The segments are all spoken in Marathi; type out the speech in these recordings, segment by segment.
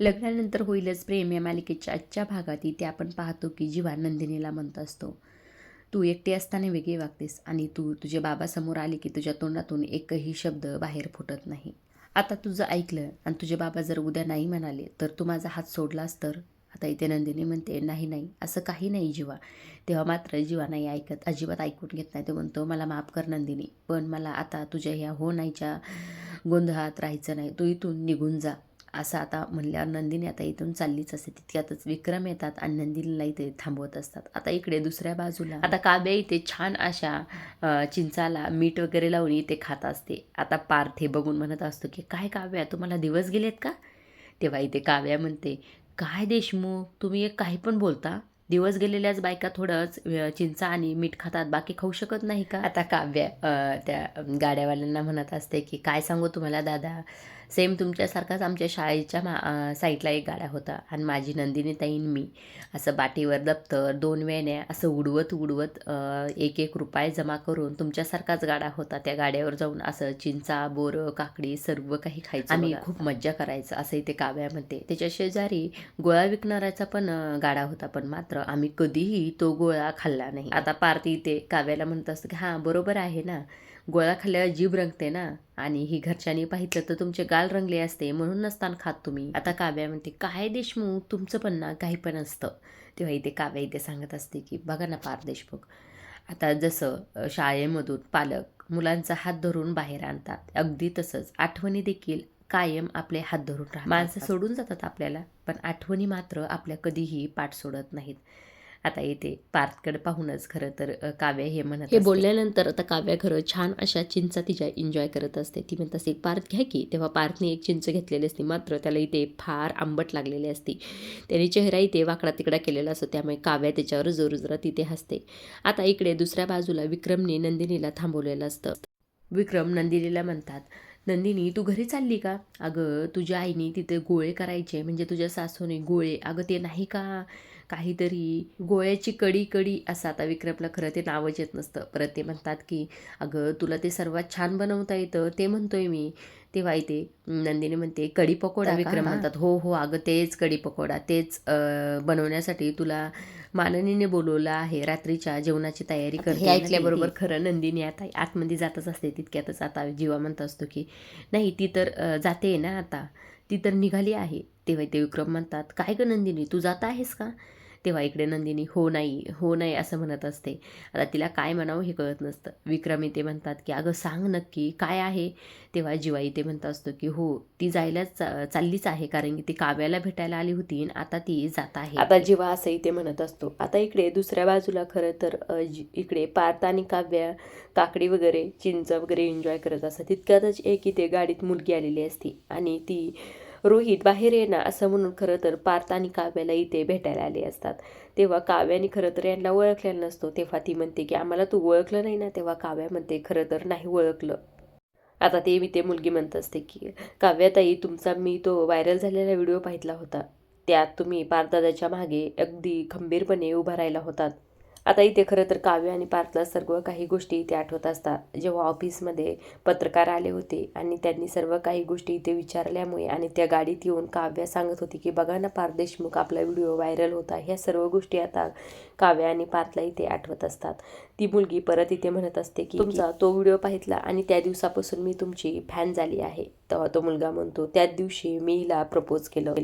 लग्नानंतर होईलच प्रेम या मालिकेच्या आजच्या भागात. इथे आपण पाहतो की जीवा नंदिनीला म्हणत असतो तू एकटी असताना वेगळी वागतेस आणि तू तुझ्या बाबासमोर आली की तुझ्या तोंडातून एकही शब्द बाहेर फुटत नाही. आता तुझं ऐकलं आणि तुझे बाबा जर उद्या नाही म्हणाले तर तू माझा हात सोडलास तर आता इथे नंदिनी म्हणते नाही नाही असं काही नाही जीवा. तेव्हा मात्र जीवा नाही ऐकत अजिबात ऐकून घेत नाही. तो म्हणतो मला माफ कर नंदिनी पण मला आता तुझ्या ह्या हो नाहीच्या गोंधळात राहायचं नाही. तू इथून निघून जा. असं आता म्हणल्यावर नंदिनी आता इथून चाललीच असते. तितक्यातच विक्रम येतात आणि नंदिनीला इथे थांबवत असतात. आता इकडे दुसऱ्या बाजूला. आता काव्या इथे छान अशा चिंचाला मीठ वगैरे लावून इथे खात असते. आता पार्थ हे बघून म्हणत असतो की काय काव्या तुम्हाला दिवस गेलेत का? तेव्हा इथे काव्या म्हणते काय देशमुख तुम्ही एक काही पण बोलता. दिवस गेलेल्याच बायका थोडंच चिंचा आणि मीठ खातात बाकी खाऊ शकत नाही का? आता काव्या त्या गाड्यावाल्यांना म्हणत असते की काय सांगू तुम्हाला दादा? सेम तुमच्यासारखाच आमच्या शाळेच्या मा साईडला एक गाड्या होता. आणि माझी नंदिनी ताईन मी असं बाटीवर दप्तर दोन वेण्या असं उडवत उडवत एक एक रुपये जमा करून तुमच्यासारखाच गाडा होता. त्या गाड्यावर जाऊन असं चिंचा बोरं काकडी सर्व काही खायचं आम्ही खूप मज्जा करायचं असं इथे काव्यामध्ये. त्याच्या शेजारी गोळा विकणाऱ्याचा पण गाडा होता पण मात्र आम्ही कधीही तो गोळा खाल्ला नाही. आता पार्टी इथे काव्याला म्हणत असतं की हां बरोबर आहे ना. गोळा खाल्ल्यावर जीभ रंगते ना? आणि ही घरच्यांनी पाहिलं तर तुमचे गाल रंगले असते म्हणून नसताना खात तुम्ही. आता काव्या म्हणते काय देशमुख? तुमचं पण ना काही पण असतं. तेव्हा इथे काव्या इथे सांगत असते की बघा ना पार देशमुख. आता जसं शाळेमधून पालक मुलांचा हात धरून बाहेर आणतात अगदी तसंच आठवणी देखील कायम आपले हात धरून राहतात. माणसं सोडून जातात आपल्याला पण आठवणी मात्र आपल्या कधीही पाठ सोडत नाहीत. आता येते पार्थकडे पाहूनच खरं तर काव्य हे म्हणत हे. बोलल्यानंतर आता काव्या खरं छान अशा चिंचा तिच्या एन्जॉय करत असते. ती म्हणत असते पार्थ घ्या की. तेव्हा पार्थने एक चिंच घेतलेली असते मात्र त्याला इथे फार आंबट लागलेली असते. त्याने चेहरा इथे वाकडा तिकडा केलेला असतो त्यामुळे काव्या त्याच्यावर जोर जोरात तिथे हसते. आता इकडे दुसऱ्या बाजूला विक्रमने नंदिनीला थांबवलेलं असतं. विक्रम नंदिनीला म्हणतात नंदिनी तू घरी चालली का? अगं तुझ्या आईने तिथे गोळे करायचे म्हणजे तुझ्या सासूने गोळे. अगं ते नाही का? काहीतरी गोळ्याची कडी कडी असं आता विक्रमला खरं ते नावच येत नसतं. परत ते म्हणतात की अगं तुला ते सर्वात छान बनवता येतं. ते म्हणतोय मी. तेव्हा इथे नंदिनी म्हणते कढी पकोडा? विक्रम. म्हणतात हो हो अगं तेच कढी पकोडा तेच बनवण्यासाठी तुला माननीने बोलवलं आहे. रात्रीच्या जेवणाची तयारी करते. ऐकल्याबरोबर खरं नंदिनी आता आतमध्ये जातच असते. तितक्यातच आता जीवा म्हणत असतो की नाही ती तर जाते ना आता. ती तर निघाली आहे. तेव्हा ते विक्रम म्हणतात काय ग नंदिनी तू जात आहेस का? तेव्हा इकडे नंदिनी हो नाही हो नाही असं म्हणत असते. आता तिला काय म्हणावं हे कळत नसतं. विक्रम इथे म्हणतात की अगं सांग नक्की काय आहे? तेव्हा जिवा इथे म्हणत असतो की हो ती जायलाच चा- चाललीच आहे कारण की ती काव्याला भेटायला आली होती आणि आता ती जात आहे. आता जिवा असं इथे म्हणत असतो. आता इकडे दुसऱ्या बाजूला खरं तर जी- इकडे पार्थ आणि काव्या काकडी वगैरे चिंच वगैरे एन्जॉय करत असतात. तितक्यातच एक इथे गाडीत मुलगी आलेली असती आणि ती रोहित बाहेर ये ना असं म्हणून खरं तर पार्थ आणि काव्याला इथे भेटायला आले असतात. तेव्हा काव्याने खरं तर यांना ओळखलेला नसतो. तेव्हा ती म्हणते की आम्हाला तू ओळखलं नाही ना? तेव्हा काव्या म्हणते खरं तर नाही ओळखलं. आता ते मी ते मुलगी म्हणत असते की काव्याताई तुमचा मी तो व्हायरल झालेला व्हिडिओ पाहितला होता. त्यात तुम्ही पारदादाच्या मागे अगदी खंबीरपणे उभा राहिला होतात. आता इथे खरं तर काव्य आणि पार्थला सर्व काही गोष्टी इथे आठवत असतात. जेव्हा ऑफिसमध्ये पत्रकार आले होते आणि त्यांनी सर्व काही गोष्टी इथे विचारल्यामुळे आणि त्या गाडीत येऊन काव्या सांगत होती की बघा ना पार्थ देशमुख आपला व्हिडिओ व्हायरल होता ह्या सर्व गोष्टी आता काव्या आणि पार्थला इथे आठवत असतात. ती मुलगी परत इथे म्हणत असते की तुमचा तो व्हिडिओ पाहितला आणि त्या दिवसापासून मी तुमची फॅन झाली आहे. तेव्हा तो मुलगा म्हणतो त्याच दिवशी मी हिला प्रपोज केलं.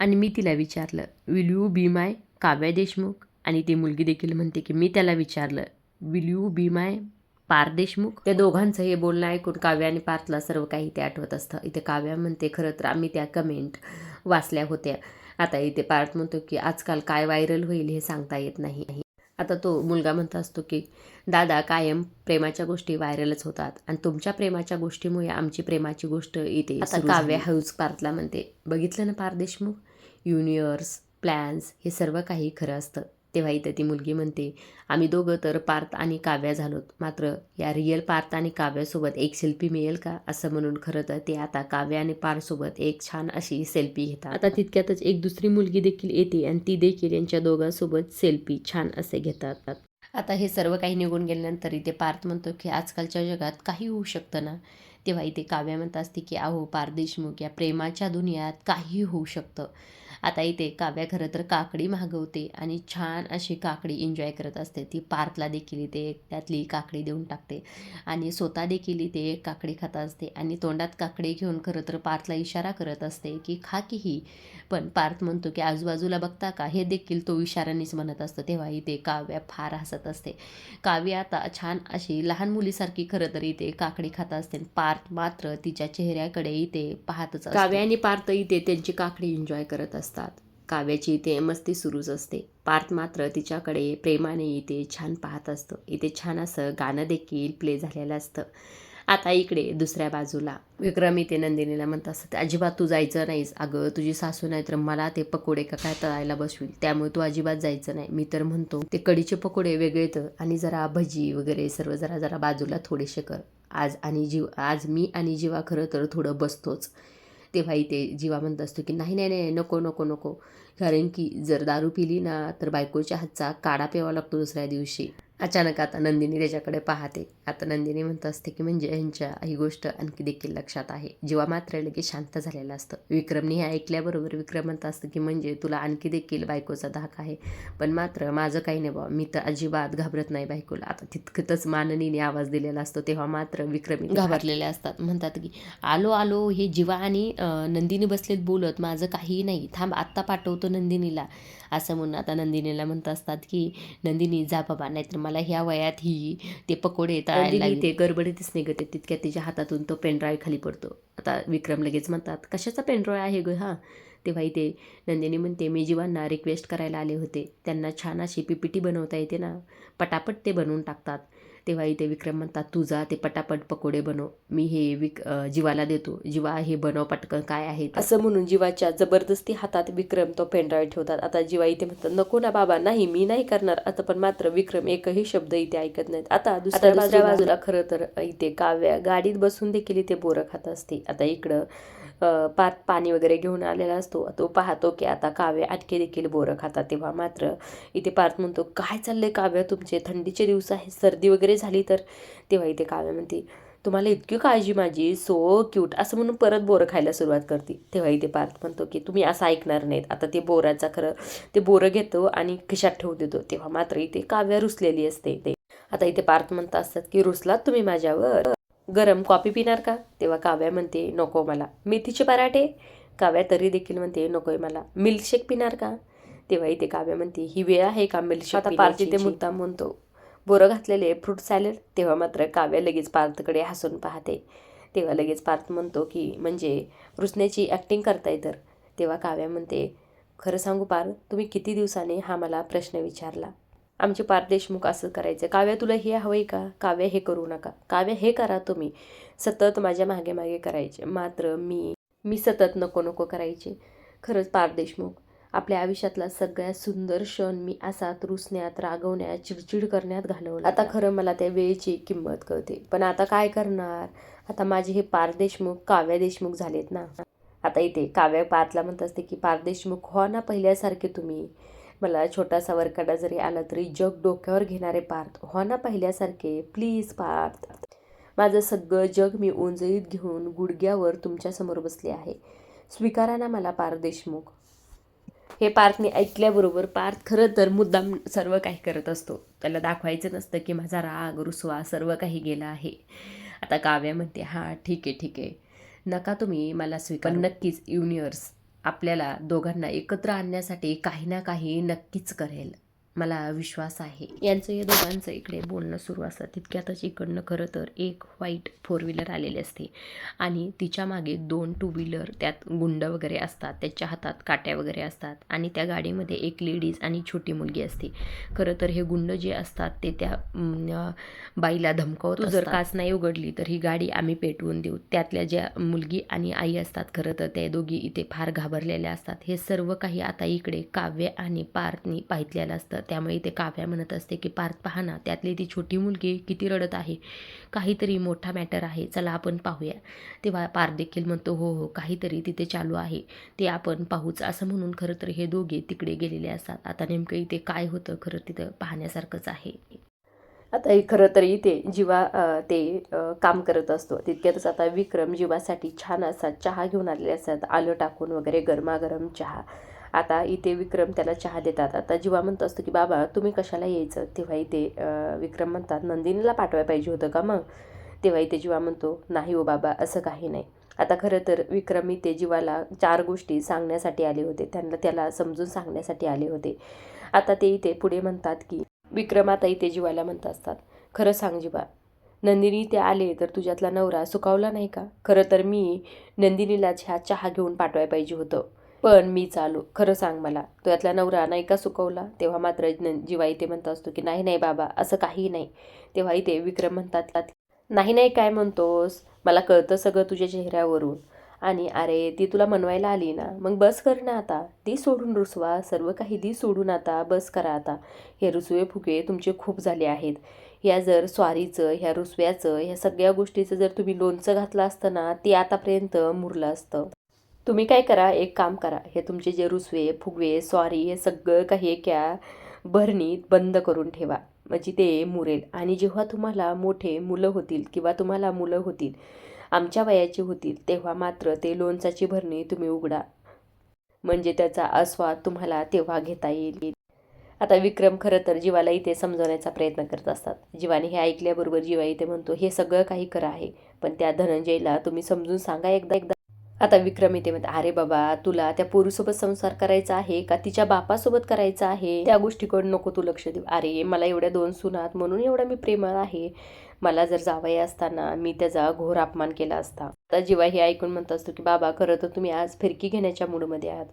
आणि मी तिला विचारलं will you be my Kavya Deshmukh? आणि ती मुलगी देखील म्हणते की मी त्याला विचारलं विल यू बी माय पार देशमुख त्या दोघांचं हे बोलणं ऐकून काव्या आणि पार्थला सर्व काही ते आठवत असतं. इथे काव्या म्हणते खरं तर आम्ही त्या कमेंट वाचल्या होत्या. आता इथे पार्थ म्हणतो की आजकाल काय व्हायरल होईल हे सांगता येत नाही. आता तो मुलगा म्हणत असतो की दादा कायम प्रेमाच्या गोष्टी व्हायरलच होतात आणि तुमच्या प्रेमाच्या गोष्टीमुळे आमची प्रेमाची गोष्ट इथे आता काव्या. हळूच पार्थला म्हणते बघितलं ना पार देशमुख युनिवर्स प्लॅन्स हे सर्व काही खरं असतं. तेव्हा इथं ती मुलगी म्हणते आम्ही दोघं तर पार्थ आणि काव्या झालोत. मात्र या रिअल पार्थ आणि काव्यासोबत एक सेल्फी मिळेल का? असं म्हणून खरं तर ते आता काव्या आणि पार्थसोबत एक छान अशी सेल्फी घेतात. आता तितक्यातच एक दुसरी मुलगी देखील येते आणि ती देखील यांच्या दोघांसोबत सेल्फी छान असे घेतात. आता हे सर्व काही निघून गेल्यानंतर इथे पार्थ म्हणतो की आजकालच्या जगात काही होऊ शकतं ना? तेव्हा इथे काव्या म्हणत असते की अहो पार देशमुख या प्रेमाच्या दुनियात काही होऊ शकतं. आता इथे काव्या खरं तर काकडी मागवते आणि छान अशी काकडी एन्जॉय करत असते. ती पार्थला देखील इथे त्यातली काकडी देऊन टाकते. आणि स्वतः देखील इथे एक काकडी खात असते. आणि तोंडात काकडी घेऊन खरं तर पार्थला इशारा करत असते की खा की ही. पण पार्थ म्हणतो की आजूबाजूला बघता का? हे देखील तो इशाऱ्यानेच म्हणत असतो. तेव्हा इथे काव्या फार हसत असते. काव्य आता छान अशी लहान मुलीसारखी खरं तर इथे काकडी खात असते. पार्थ मात्र तिच्या चेहऱ्याकडे इथे पाहतच असतो. काव्य आणि पार्थ इथे त्यांची काकडी एन्जॉय करत असते असतात. काव्याची इथे मस्ती सुरूच असते. पार्थ मात्र तिच्याकडे प्रेमाने इथे छान पाहत असतं. इथे छान असं गाणं देखील प्ले झालेलं असतं. आता इकडे दुसऱ्या बाजूला. विक्रम इथे नंदिनीला म्हणत असतात अजिबात तू जायचं नाहीस. अगं तुझी सासू नाही तर मला ते पकोडे का काय तळायला बसवील त्यामुळे तू अजिबात जायचं नाही. मी तर म्हणतो ते कढीचे पकोडे वेगळे तर आणि जरा भजी वगैरे सर्व जरा जरा बाजूला थोडेसे कर. आज आणि जीव आज मी आणि जीवा खरं तर थोडं बसतोच. तेव्हाही ते जीवा म्हणत असतो की नाही नाही नाही नको नको नको. कारण की जर दारू पिली ना तर बायकोच्या हातचा काढा प्यावा लागतो दुसऱ्या दिवशी. अचानक आता नंदिनी त्याच्याकडे पाहते. आता नंदिनी म्हणत असते की म्हणजे यांच्या ही गोष्ट आणखी देखील लक्षात आहे. जेव्हा मात्र लगेच शांत झालेलं असतं. विक्रमने हे ऐकल्याबरोबर विक्रम म्हणत असतं की म्हणजे तुला आणखी देखील बायकोचा धाक आहे. पण मात्र माझं काही नाही बाबा. मी तर अजिबात घाबरत नाही बायकोला. आता तितकंच माननीने आवाज दिलेला असतो. तेव्हा मात्र विक्रमी घाबरलेले असतात. म्हणतात की आलो आलो. हे जीवा आणि नंदिनी बसलेत बोलत. माझं काहीही नाही. थांब. आत्ता पाठवतो नंदिनीला. असं म्हणून आता नंदिनीला म्हणत असतात की नंदिनी जा बाबा नाहीतर मला ह्या वयात ही ते पकोडे तळायला ते गडबडीतच निघते तितक्या तिच्या हातातून तो पेनड्राईव्ह खाली पडतो. आता विक्रम लगेच म्हणतात कशाचा पेनड्राईव्ह आहे ग हां? तेव्हा इथे नंदिनी म्हणते मी जीवांना रिक्वेस्ट करायला आले होते. त्यांना छान अशी पीपीटी बनवता येते ना. पटापट ते बनवून टाकतात. तेव्हा इथे विक्रम म्हणतात तू जा ते पटापट पकोडे बनव मी हे विक जीवाला देतो. जीवा हे बनव पटकन काय आहे. असं म्हणून जीवाच्या जबरदस्ती हातात विक्रम तो पेनड्राईव्ह ठेवतात. आता जीवा इथे म्हणतात नको ना बाबा नाही मी नाही करणार. आता पण मात्र विक्रम एकही शब्द इथे ऐकत नाहीत. आता दुसऱ्या बाजूला खरं तर इथे काव्या गाडीत बसून देखील इथे बोरं खात असते. आता इकडं पात पाणी वगैरे घेऊन आलेला असतो. तो पाहतो की आता काव्य आणखी देखील बोरं खातात. तेव्हा मात्र इथे पार्थ म्हणतो काय चाललंय काव्य तुमचे? थंडीचे दिवस आहे सर्दी वगैरे झाली तर? तेव्हा इथे काव्य म्हणते तुम्हाला इतकी काळजी माझी. सो क्यूट असं म्हणून परत बोरं खायला सुरुवात करते. तेव्हा इथे पार्थ म्हणतो की तुम्ही असं ऐकणार नाहीत. आता ते बोराचा खरं ते बोरं घेतो आणि खिशात ठेवून देतो. तेव्हा मात्र इथे काव्य रुसलेली असते. ते आता इथे पार्थ म्हणत असतात की रुसलात तुम्ही माझ्यावर? गरम कॉफी पिणार का? तेव्हा काव्या म्हणते नको मला. मेथीचे पराठे? काव्या तरी देखील म्हणते नकोय मला. मिल्कशेक पिणार का? तेव्हा इथे काव्य म्हणते ही वेळ आहे का मिल्कशेक आता पार्थ इथे मुद्दाम म्हणतो. बोरं घातलेले फ्रूट सॅलड? तेव्हा मात्र काव्य लगेच पार्थकडे हसून पाहते. तेव्हा लगेच पार्थ म्हणतो की म्हणजे रुसण्याची ॲक्टिंग करताय तर? तेव्हा काव्या म्हणते खरं सांगू पार्थ तुम्ही किती दिवसाने हा मला प्रश्न विचारला? आमचे पारदेशमुख असं करायचं. काव्या तुला हे हवंय का? काव्य हे करू नका. काव्या हे करा तुम्ही. सतत माझ्या मागे मागे करायचे. मात्र मी मी सतत नको नको करायचे. खरंच पारदेशमुख आपल्या आयुष्यातला सगळ्यात सुंदर क्षण मी असात रुसण्यात रागवण्यात चिडचिड करण्यात घालवला. आता खरं मला त्या वेळेची किंमत कळते. पण आता काय करणार? आता माझे हे पारदेशमुख काव्या देशमुख झालेत ना? आता इथे काव्य पार्थला म्हणत असते की पारदेशमुख हो ना पहिल्यासारखे तुम्ही? मला छोटासा वरकडा जरी आला तरी जग डोक्यावर घेणारे पार्थ. हो ना पहिल्यासारखे? प्लीज पार्थ. माझं सगळं जग मी उंजळीत घेऊन गुडघ्यावर तुमच्यासमोर बसले आहे. स्वीकारा ना मला पार्थ देशमुख. हे पार्थने ऐकल्याबरोबर पार्थ खरं तर मुद्दाम सर्व काही करत असतो. त्याला दाखवायचं नसतं की माझा राग रुसवा सर्व काही गेला आहे. आता काव्या म्हणते हां ठीक आहे ठीक आहे. नका तुम्ही मला स्वीकार. नक्कीच युनिवर्स आपल्याला दोघांना एकत्र आणण्यासाठी काही ना काही नक्कीच करेल. मला विश्वास आहे. यांचं या दोघांचं इकडे बोलणं सुरू असतं. तितक्यातच इकडनं खरं तर एक व्हाईट फोर व्हीलर आलेली असते. आणि तिच्यामागे दोन टू व्हीलर त्यात गुंड वगैरे असतात. त्याच्या हातात काट्या वगैरे असतात. आणि त्या गाडीमध्ये एक लेडीज आणि छोटी मुलगी असते. खरं तर हे गुंड जे असतात ते त्या बाईला धमकावत जर काच नाही उघडली तर ही गाडी आम्ही पेटवून देऊ. त्यातल्या ज्या मुलगी आणि आई असतात खरं तर त्या दोघी इथे फार घाबरलेल्या असतात. हे सर्व काही आता इकडे काव्य आणि पार्थनी पाहितलेलं असतं. त्यामुळे इथे काव्या म्हणत असते की पार्थ पहा ना त्यातली ती छोटी मुलगी किती रडत आहे. काहीतरी मोठा मॅटर आहे. चला आपण पाहूया. तेव्हा पार्थ देखील म्हणतो हो हो काहीतरी तिथे चालू आहे. ते आपण पाहूच. असं म्हणून खरं तर हे दोघे तिकडे गेलेले असतात. आता नेमकं इथे काय होतं खरं तिथं पाहण्यासारखंच आहे. आता हे खरं तर इथे जीवा ते काम करत असतो. तितक्यातच आता विक्रम जीवासाठी छान असा चहा घेऊन आलेले असतात. आलं टाकून वगैरे गरमागरम चहा. आता इथे विक्रम त्याला चहा देतात. आता जीवा म्हणत असतो की बाबा तुम्ही कशाला यायचं? तेव्हा इथे विक्रम म्हणतात नंदिनीला पाठवायला पाहिजे होतं का मग? तेव्हा इथे जीवा म्हणतो नाही हो बाबा असं काही नाही. आता खरं तर विक्रम इथे जीवाला चार गोष्टी सांगण्यासाठी आले होते. त्यांना त्याला समजून सांगण्यासाठी आले होते. आता ते इथे पुढे म्हणतात की विक्रम आता इथे जीवाला म्हणत असतात खरं सांग जीवा नंदिनी ते आले तर तुझ्यातला नवरा सुकावला नाही का? खरं तर मी नंदिनीलाच ह्या चहा घेऊन पाठवायला पाहिजे होतं. पण मी चालू. खरं सांग मला तुझ्यातला नवरा नाही का सुकवला? तेव्हा मात्र न जीवा इथे म्हणत असतो की नाही नाही बाबा असं काही नाही. तेव्हा इथे विक्रम म्हणतात नाही नाही काय म्हणतोस? मला कळतं सगळं तुझ्या चेहऱ्यावरून. आणि अरे ती तुला मनवायला आली ना? मग बस कर ना आता. ती सोडून रुसवा. सर्व काही दी सोडून आता. बस करा आता. हे रुसवे फुगे तुमचे खूप झाले आहेत. ह्या जर स्वारीचं ह्या रुसव्याचं ह्या सगळ्या गोष्टीचं जर तुम्ही लोणचं घातलं असतं ना ते आतापर्यंत मुरलं असतं. तुम्ही काय करा एक काम करा. हे तुमचे जे रुसवे फुगवे स्वारी हे सगळं काही एका भरणीत बंद करून ठेवा. म्हणजे ते मुरेल. आणि जेव्हा तुम्हाला मोठे मुलं होतील किंवा तुम्हाला मुलं होतील आमच्या वयाची होतील तेव्हा मात्र ते लोणचाची भरणी तुम्ही उघडा. म्हणजे त्याचा आस्वाद तुम्हाला तेव्हा घेता येईल. आता विक्रम खरं तर जीवाला इथे समजवण्याचा प्रयत्न करत असतात. जीवाने हे ऐकल्याबरोबर जीवा इथे म्हणतो हे सगळं काही खरं आहे. पण त्या धनंजयला तुम्ही समजून सांगा एकदा एकदा. आता विक्रम इथे म्हणते अरे बाबा तुला त्या पोरीसोबत संसार करायचा आहे का? तिच्या बापासोबत करायचा आहे? त्या गोष्टीकडे नको तू लक्ष देऊ. अरे मला एवढ्या दोन सुनात म्हणून एवढा मी प्रेमळ आहे. मला जर जावई असताना मी त्याचा घोर अपमान केला असता आता जेव्हा हे ऐकून म्हणत असतो की बाबा खरं तर तुम्ही आज फिरकी घेण्याच्या मूडमध्ये आहात.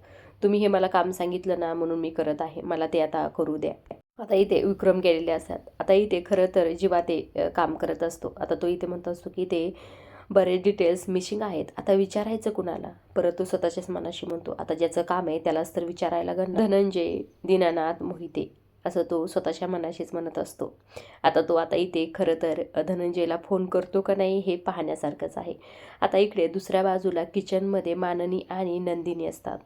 तुम्ही हे मला काम सांगितलं ना म्हणून मी करत आहे. मला ते आता करू द्या. आता इथे विक्रम गेलेले असतात. आता इथे खरं तर जीवा ते काम करत असतो आता तो इथे म्हणत असतो की ते बरेच डिटेल्स मिसिंग आहेत. आता विचारायचं कुणाला? परत तो स्वतःच्याच मनाशी म्हणतो आता ज्याचं काम आहे त्यालाच तर विचारायला गण धनंजय दीनानाथ मोहिते असं तो स्वतःच्या मनाशीच म्हणत असतो. आता तो आता इथे खरं तर धनंजयला फोन करतो का नाही हे पाहण्यासारखंच आहे. आता इकडे दुसऱ्या बाजूला किचनमध्ये माननी आणि नंदिनी असतात.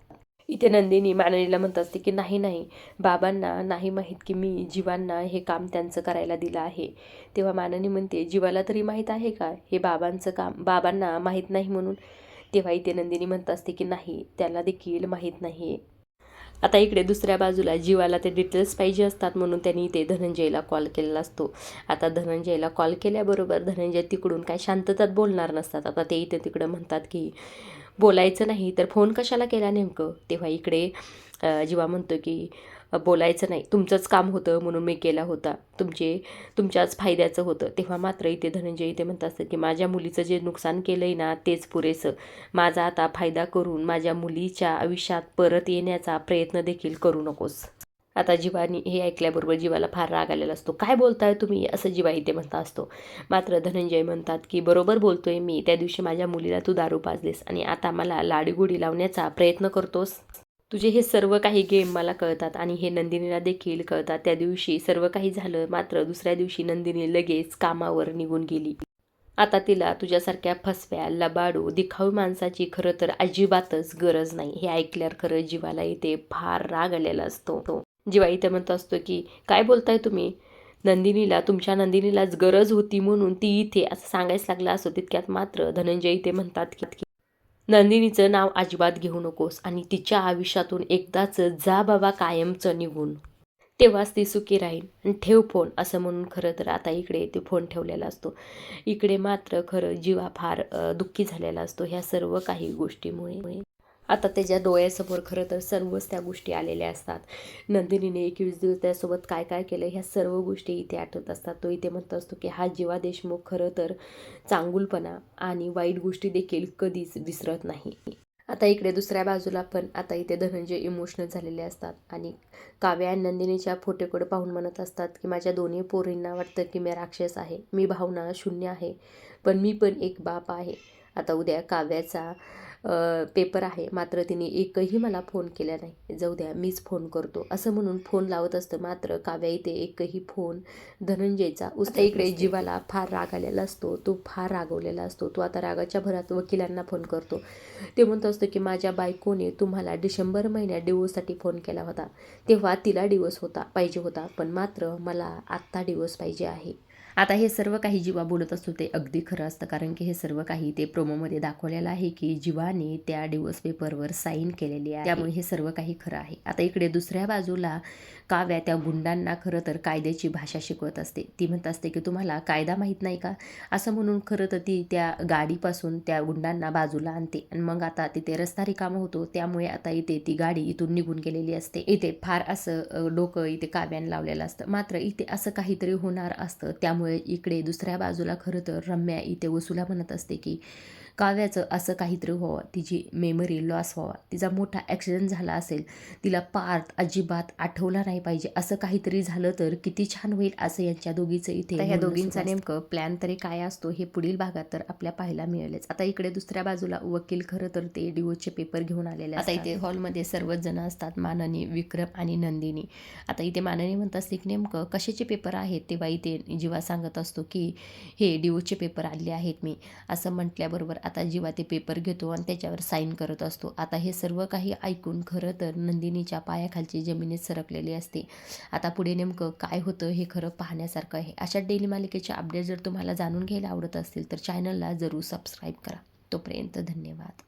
इथे नंदिनी माननीला म्हणत असते की नाही नाही बाबांना नाही माहीत की मी जीवांना हे काम त्यांचं करायला दिलं आहे. तेव्हा माननी म्हणते जीवाला तरी माहीत आहे का? हे बाबांचं काम बाबांना माहीत नाही म्हणून? तेव्हा इथे नंदिनी म्हणत असते की नाही त्याला देखील माहीत नाही आता इकडे दुसऱ्या बाजूला जीवाला ते डिटेल्स पाहिजे असतात म्हणून त्यांनी इथे धनंजयला कॉल केलेला असतो. आता धनंजयला कॉल केल्याबरोबर धनंजय तिकडून काय शांततात बोलणार नसतात. आता ते इथे तिकडं म्हणतात की बोलायचं नाही. तर फोन कशाला केला नेमकं? तेव्हा इकडे जेव्हा म्हणतो की बोलायचं नाही. तुमचंच काम होतं म्हणून मी केला होता. तुमचे तुमच्याच फायद्याचं होतं. तेव्हा मात्र इथे धनंजय इथे म्हणत असतं की माझ्या मुलीचं जे नुकसान केलं आहे ना तेच पुरेसं. माझा आता फायदा करून माझ्या मुलीच्या आयुष्यात परत येण्याचा प्रयत्न देखील करू नकोस. आता जीवानी हे ऐकल्याबरोबर जीवाला फार राग आलेला असतो. काय बोलताय तुम्ही? असं जीवा इथे म्हणता असतो. मात्र धनंजय म्हणतात की बरोबर बोलतोय मी. त्या दिवशी माझ्या मुलीला तू दारू पाजलीस आणि आता मला लाडीगुडी लावण्याचा प्रयत्न करतोस. तुझे हे सर्व काही गेम मला कळतात आणि हे नंदिनीला देखील कळतात. त्या दिवशी सर्व काही झालं मात्र दुसऱ्या दिवशी नंदिनी लगेच कामावर निघून गेली. आता तिला तुझ्यासारख्या फसव्या लबाडू दिखाऊ माणसाची खरं तर अजिबातच गरज नाही. हे ऐकल्यावर खरं जीवाला इथे फार राग आलेला असतो. जिवा इथे म्हणत असतो की काय बोलताय तुम्ही? नंदिनीला तुमच्या नंदिनीलाच गरज होती म्हणून ती इथे असं सांगायच लागलं असो तितक्यात मात्र धनंजय इथे म्हणतात की नंदिनीचं नाव अजिबात घेऊ नकोस आणि तिच्या आयुष्यातून एकदाच जा बाबा कायमचं निघून. तेव्हाच ती सुखी राहील आणि ठेव फोन असं म्हणून खरं तर आता इकडे ते फोन ठेवलेला असतो. इकडे मात्र खरं जीवा फार दुःखी झालेला असतो ह्या सर्व काही गोष्टीमुळे. आता त्याच्या डोळ्यासमोर खरं तर सर्वच त्या गोष्टी आलेल्या असतात. नंदिनीने एकवीस दिवस त्यासोबत काय काय केलं ह्या सर्व गोष्टी इथे आठवत असतात. तो इथे म्हणत असतो की हा जीवा देशमुख खरं तर चांगुलपणा आणि वाईट गोष्टी देखील कधीच विसरत नाही. आता इकडे दुसऱ्या बाजूला पण आता इथे धनंजय इमोशनल झालेले असतात आणि काव्या आणि नंदिनीच्या फोटोकडे पाहून म्हणत असतात की माझ्या दोन्ही पोरींना वाटतं की मी राक्षस आहे. मी भावना शून्य आहे पण मी पण एक बाप आहे. आता उद्या काव्याचा पेपर आहे. मात्र तिने एकही मला फोन केला नाही. जाऊ द्या मीच फोन करतो. असं म्हणून फोन लावत असतं. मात्र काव्या इथे एकही फोन धनंजयचा. उसता इकडे जीवाला फार राग आलेला असतो. तो फार रागवलेला असतो. तो आता रागाच्या भरात वकिलांना फोन करतो. ते म्हणत असतो की माझ्या बायकोने तुम्हाला डिसेंबर महिन्यात डिवोर्ससाठी फोन केला होता. तेव्हा तिला डिवोर्स होता पाहिजे होता. पण मात्र मला आत्ता डिवोर्स पाहिजे आहे. आता हे सर्व काही जीवा बोलत असतो ते अगदी खरं असतं कारण की हे सर्व काही ते प्रोमोमध्ये दाखवलेलं आहे की जीवाने त्या डिवोर्स पेपरवर साईन केलेली आहे. त्यामुळे हे सर्व काही खरं आहे. आता इकडे दुसऱ्या बाजूला काव्या त्या गुंडांना खरं तर कायद्याची भाषा शिकवत असते. ती म्हणत असते की तुम्हाला कायदा माहीत नाही का? असं म्हणून खरं तर ती त्या गाडीपासून त्या गुंडांना बाजूला आणते. आणि मग आता तिथे रस्ता रिकामा होतो. त्यामुळे आता इथे ती गाडी इथून निघून गेलेली असते. इथे फार असं डोकं इथे काव्याने लावलेलं असतं. मात्र इथे असं काहीतरी होणार असतं. त्यामुळे इकडे दुसऱ्या बाजूला खरं तर रम्या इथे वसुला म्हणत असते की काव्याचं असं काहीतरी व्हावं तिची मेमरी लॉस व्हावा तिचा मोठा ॲक्सिडेंट झाला असेल तिला पार्थ अजिबात आठवला नाही पाहिजे असं काहीतरी झालं तर किती छान होईल असं यांच्या दोघीचं इथे ह्या दोघींचा. नेमकं प्लॅन तरी काय असतो हे पुढील भागात तर आपल्या पाहायला मिळेलच. आता इकडे दुसऱ्या बाजूला वकील खरं तर ते डिओचे पेपर घेऊन आलेले आता इथे हॉलमध्ये सर्वच जण असतात माननी विक्रम आणि नंदिनी. आता इथे माननी म्हणत असते की नेमकं कशाचे पेपर आहेत? तेव्हा इथे जीवा सांगत असतो की हे डिओचे पेपर आले आहेत मी. असं म्हटल्याबरोबर आता जीवा ते पेपर घेतो आणि त्याच्यावर साईन करत असतो. आता हे सर्व काही ऐकून खरं तर नंदिनीच्या पायाखालची जमिनीत सरकलेली असते. आता पुढे नेमकं काय होतं हे खरं पाहण्यासारखं आहे. अशा डेली मालिकेचे अपडेट जर तुम्हाला जाणून घ्यायला आवडत असतील तर चॅनलला जरूर सबस्क्राईब करा. तोपर्यंत धन्यवाद.